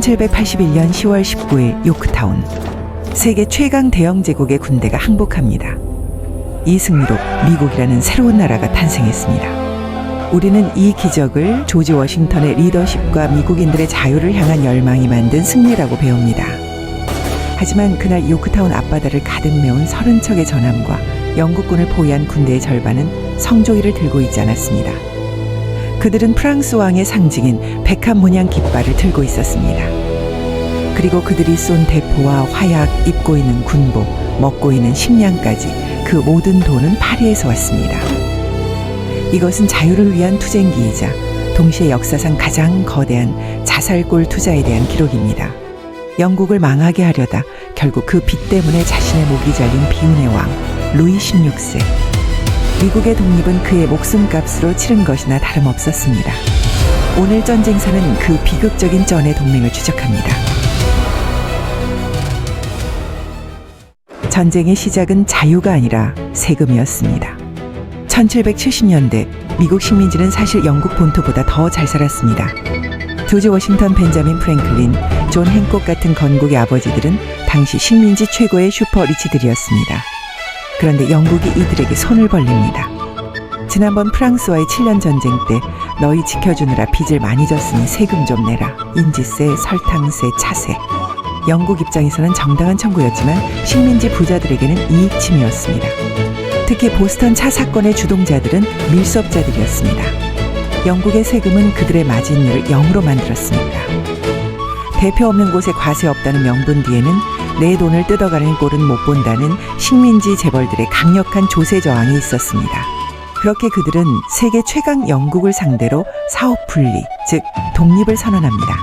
1781년 10월 19일 요크타운. 세계 최강 대영 제국의 군대가 항복합니다. 이 승리로 미국이라는 새로운 나라가 탄생했습니다. 우리는 이 기적을 조지 워싱턴의 리더십과 미국인들의 자유를 향한 열망이 만든 승리라고 배웁니다. 하지만 그날 요크타운 앞바다를 가득 메운 서른 척의 전함과 영국군을 포위한 군대의 절반은 성조기를 들고 있지 않았습니다. 그들은 프랑스 왕의 상징인 백합 문양 깃발을 들고 있었습니다. 그리고 그들이 쏜 대포와 화약, 입고 있는 군복, 먹고 있는 식량까지 그 모든 돈은 파리에서 왔습니다. 이것은 자유를 위한 투쟁기이자 동시에 역사상 가장 거대한 자살골 투자에 대한 기록입니다. 영국을 망하게 하려다 결국 그 빚 때문에 자신의 목이 잘린 비운의 왕 루이 16세. 미국의 독립은 그의 목숨값으로 치른 것이나 다름없었습니다. 오늘 전쟁사는 그 비극적인 전의 동맹을 추적합니다. 전쟁의 시작은 자유가 아니라 세금이었습니다. 1770년대 미국 식민지는 사실 영국 본토보다 더 잘 살았습니다. 조지 워싱턴, 벤자민 프랭클린, 존 행콕 같은 건국의 아버지들은 당시 식민지 최고의 슈퍼 리치들이었습니다. 그런데 영국이 이들에게 손을 벌립니다. 지난번 프랑스와의 7년 전쟁 때 너희 지켜주느라 빚을 많이 졌으니 세금 좀 내라. 인지세, 설탕세, 차세. 영국 입장에서는 정당한 청구였지만 식민지 부자들에게는 이익침이었습니다. 특히 보스턴 차 사건의 주동자들은 밀수업자들이었습니다. 영국의 세금은 그들의 마진율을 0으로 만들었습니다. 대표 없는 곳에 과세 없다는 명분 뒤에는 내 돈을 뜯어가는 꼴은 못 본다는 식민지 재벌들의 강력한 조세 저항이 있었습니다. 그렇게 그들은 세계 최강 영국을 상대로 사업 분리, 즉 독립을 선언합니다.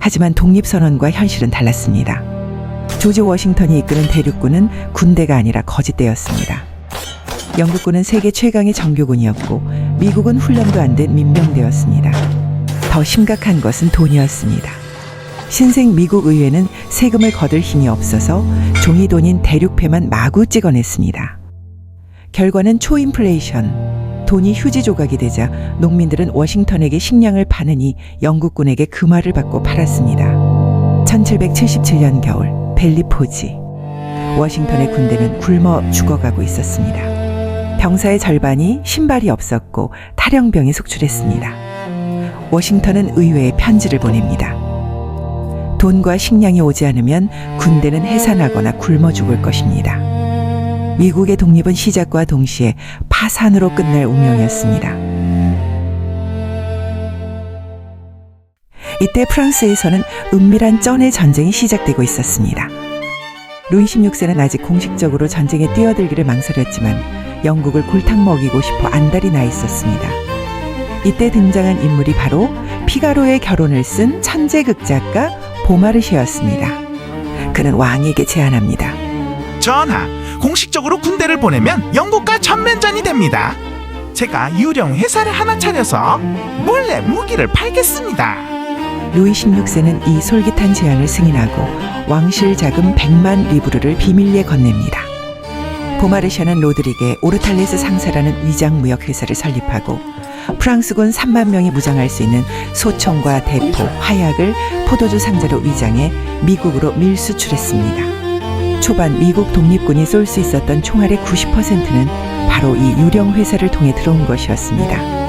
하지만 독립 선언과 현실은 달랐습니다. 조지 워싱턴이 이끄는 대륙군은 군대가 아니라 거짓대였습니다. 영국군은 세계 최강의 정규군이었고 미국은 훈련도 안 된 민병대였습니다. 더 심각한 것은 돈이었습니다. 신생 미국 의회는 세금을 거둘 힘이 없어서 종이 돈인 대륙패만 마구 찍어냈습니다. 결과는 초인플레이션. 돈이 휴지 조각이 되자 농민들은 워싱턴에게 식량을 파느니 영국군에게 금화를 받고 팔았습니다. 1777년 겨울 벨리포지. 워싱턴의 군대는 굶어 죽어가고 있었습니다. 병사의 절반이 신발이 없었고 탈영병이 속출했습니다. 워싱턴은 의회에 편지를 보냅니다. 돈과 식량이 오지 않으면 군대는 해산하거나 굶어 죽을 것입니다. 미국의 독립은 시작과 동시에 파산으로 끝날 운명이었습니다. 이때 프랑스에서는 은밀한 쩐의 전쟁이 시작되고 있었습니다. 루이 16세는 아직 공식적으로 전쟁에 뛰어들기를 망설였지만 영국을 골탕 먹이고 싶어 안달이 나 있었습니다. 이때 등장한 인물이 바로 피가로의 결혼을 쓴 천재 극 작가 보마르시였습니다. 그는 왕에게 제안합니다. 전하, 공식적으로 군대를 보내면 영국과 전면전이 됩니다. 제가 유령 회사를 하나 차려서 몰래 무기를 팔겠습니다. 루이 16세는 이 솔깃한 제안을 승인하고 왕실 자금 100만 리브르를 비밀리에 건넵니다. 보마르샤는 로드릭의 오르탈레스 상사라는 위장 무역 회사를 설립하고 프랑스군 3만 명이 무장할 수 있는 소총과 대포, 화약을 포도주 상자로 위장해 미국으로 밀수출했습니다. 초반 미국 독립군이 쏠 수 있었던 총알의 90%는 바로 이 유령 회사를 통해 들어온 것이었습니다.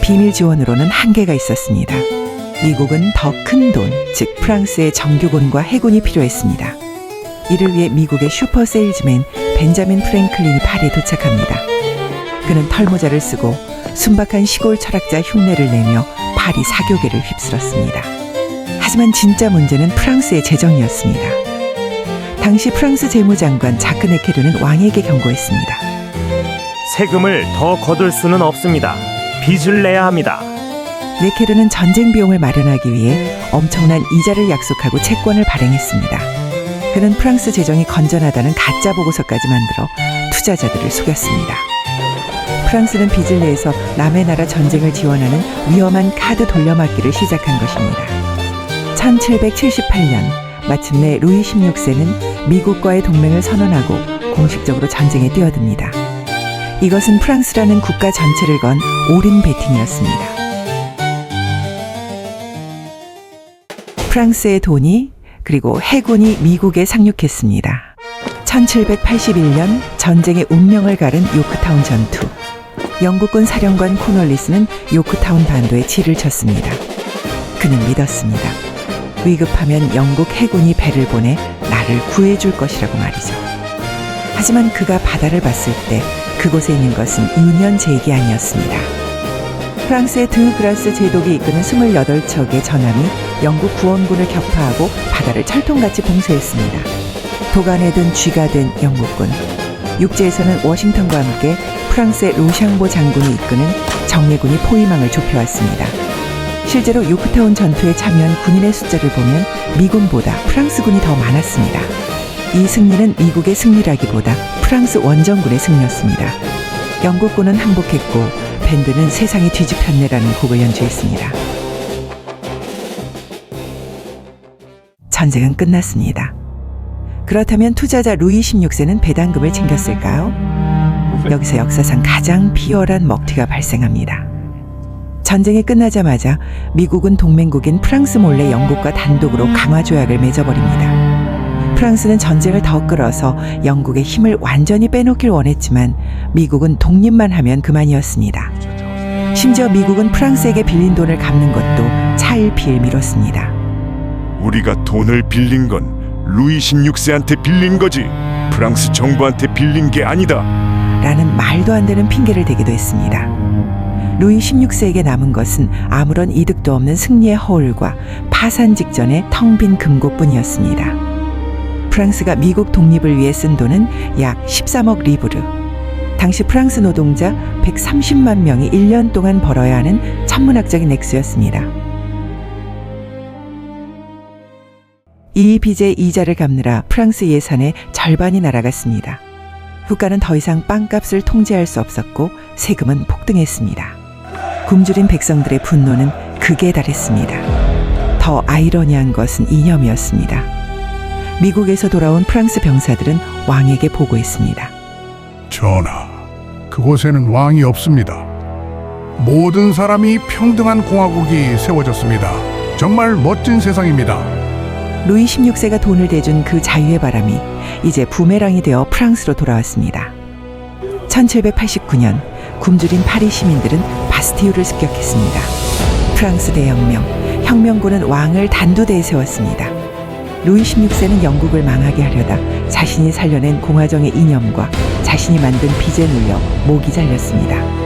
비밀 지원으로는 한계가 있었습니다. 미국은 더 큰 돈, 즉 프랑스의 정규군과 해군이 필요했습니다. 이를 위해 미국의 슈퍼 세일즈맨 벤자민 프랭클린이 파리에 도착합니다. 그는 털모자를 쓰고 순박한 시골 철학자 흉내를 내며 파리 사교계를 휩쓸었습니다. 하지만 진짜 문제는 프랑스의 재정이었습니다. 당시 프랑스 재무장관 자크 네케르는 왕에게 경고했습니다. 세금을 더 거둘 수는 없습니다. 빚을 내야 합니다. 네케르는 전쟁 비용을 마련하기 위해 엄청난 이자를 약속하고 채권을 발행했습니다. 그는 프랑스 재정이 건전하다는 가짜 보고서까지 만들어 투자자들을 속였습니다. 프랑스는 빚을 내서 남의 나라 전쟁을 지원하는 위험한 카드 돌려막기를 시작한 것입니다. 1778년 마침내 루이 16세는 미국과의 동맹을 선언하고 공식적으로 전쟁에 뛰어듭니다. 이것은 프랑스라는 국가 전체를 건 올인 베팅이었습니다. 프랑스의 돈이 그리고 해군이 미국에 상륙했습니다. 1781년 전쟁의 운명을 가른 요크타운 전투. 영국군 사령관 코널리스는 요크타운 반도에 지를 쳤습니다. 그는 믿었습니다. 위급하면 영국 해군이 배를 보내 나를 구해줄 것이라고 말이죠. 하지만 그가 바다를 봤을 때 그곳에 있는 것은 유년 제익이 아니었습니다. 프랑스의 드그라스 제독이 이끄는 28척의 전함이 영국 구원군을 격파하고 바다를 철통같이 봉쇄했습니다. 도간에 든 쥐가 된 영국군. 육지에서는 워싱턴과 함께 프랑스의 로샹보 장군이 이끄는 정예군이 포위망을 좁혀왔습니다. 실제로 요크타운 전투에 참여한 군인의 숫자를 보면 미군보다 프랑스군이 더 많았습니다. 이 승리는 미국의 승리라기보다 프랑스 원정군의 승리였습니다. 영국군은 항복했고 밴드는 세상이 뒤집혔네라는 곡을 연주했습니다. 전쟁은 끝났습니다. 그렇다면 투자자 루이 16세는 배당금을 챙겼을까요? 여기서 역사상 가장 비열한 먹튀가 발생합니다. 전쟁이 끝나자마자 미국은 동맹국인 프랑스 몰래 영국과 단독으로 강화 조약을 맺어버립니다. 프랑스는 전쟁을 더 끌어서 영국의 힘을 완전히 빼놓길 원했지만 미국은 독립만 하면 그만이었습니다. 심지어 미국은 프랑스에게 빌린 돈을 갚는 것도 차일피일 미뤘습니다. 우리가 돈을 빌린 건 루이 16세한테 빌린 거지. 프랑스 정부한테 빌린 게 아니다. 라는 말도 안 되는 핑계를 대기도 했습니다. 루이 16세에게 남은 것은 아무런 이득도 없는 승리의 허울과 파산 직전의 텅 빈 금고뿐이었습니다. 프랑스가 미국 독립을 위해 쓴 돈은 약 13억 리브르. 당시 프랑스 노동자 130만 명이 1년 동안 벌어야 하는 천문학적인 액수였습니다. 이 빚의 이자를 갚느라 프랑스 예산의 절반이 날아갔습니다. 국가는 더 이상 빵값을 통제할 수 없었고 세금은 폭등했습니다. 굶주린 백성들의 분노는 극에 달했습니다. 더 아이러니한 것은 이념이었습니다. 미국에서 돌아온 프랑스 병사들은 왕에게 보고했습니다. 전하, 그곳에는 왕이 없습니다. 모든 사람이 평등한 공화국이 세워졌습니다. 정말 멋진 세상입니다. 루이 16세가 돈을 대준 그 자유의 바람이 이제 부메랑이 되어 프랑스로 돌아왔습니다. 1789년 굶주린 파리 시민들은 바스티유를 습격했습니다. 프랑스 대혁명, 혁명군은 왕을 단두대에 세웠습니다. 루이 16세는 영국을 망하게 하려다 자신이 살려낸 공화정의 이념과 자신이 만든 빚에 눌려 목이 잘렸습니다.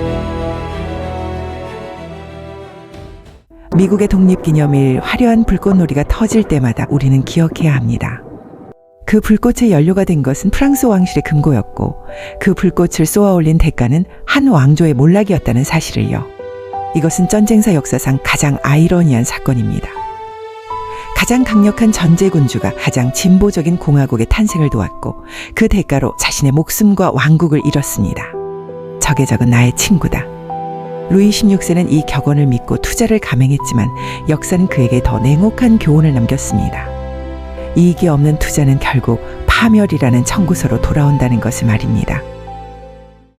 미국의 독립기념일 화려한 불꽃놀이가 터질 때마다 우리는 기억해야 합니다. 그 불꽃의 연료가 된 것은 프랑스 왕실의 금고였고 그 불꽃을 쏘아 올린 대가는 한 왕조의 몰락이었다는 사실을요. 이것은 전쟁사 역사상 가장 아이러니한 사건입니다. 가장 강력한 전제군주가 가장 진보적인 공화국의 탄생을 도왔고 그 대가로 자신의 목숨과 왕국을 잃었습니다. 적의 적은 나의 친구다. 루이 16세는 이 격언을 믿고 투자를 감행했지만 역사는 그에게 더 냉혹한 교훈을 남겼습니다. 이익이 없는 투자는 결국 파멸이라는 청구서로 돌아온다는 것을 말입니다.